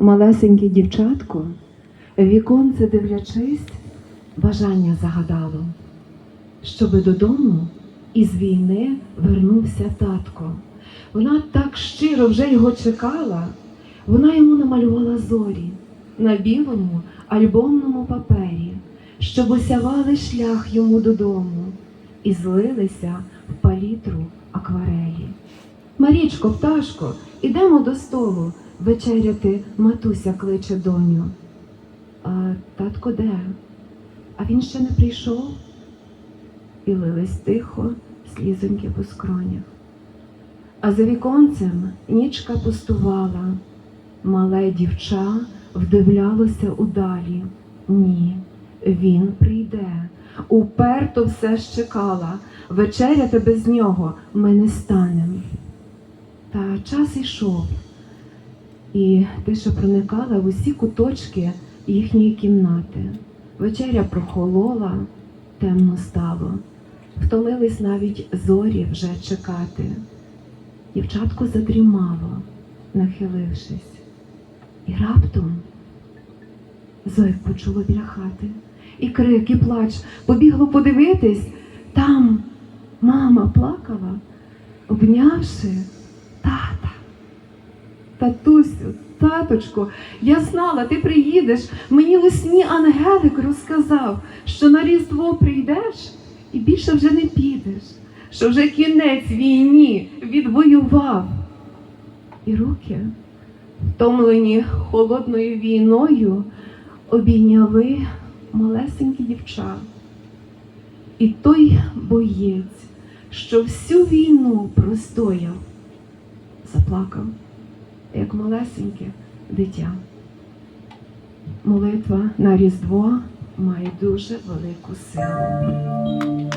Малесеньке дівчатко, віконце дивлячись, бажання загадало, щоби додому із війни вернувся татко. Вона так щиро вже його чекала, вона йому намалювала зорі на білому альбомному папері, щоб осявали шлях йому додому і злилися в палітру акварелі. Марічко, пташко, ідемо до столу вечеряти, матуся кличе доню. А татко де? А він ще не прийшов? І лились тихо слізоньки по скронях. А за віконцем нічка пустувала, мале дівча вдивлялося удалі. Ні, він прийде. Уперто все ж чекала. Вечеряти без нього ми не станем. Та час ішов, і тиша проникала в усі куточки їхньої кімнати. Вечеря прохолола, темно стало. Втомились навіть зорі вже чекати. Дівчатко задрімало, нахилившись, і раптом Зоя почуло біля хати. І крик, і плач. Побігло подивитись. Там мама плакала, обнявши. Татусю, таточко, я знала, ти приїдеш. Мені у сні Ангелик розказав, що на Різдво прийдеш і більше вже не підеш, що вже кінець війні відвоював. І руки, втомлені холодною війною, обійняли малесенькі дівча. І той боєць, що всю війну простояв, заплакав, як малесеньке дитя. Молитва на Різдво має дуже велику силу.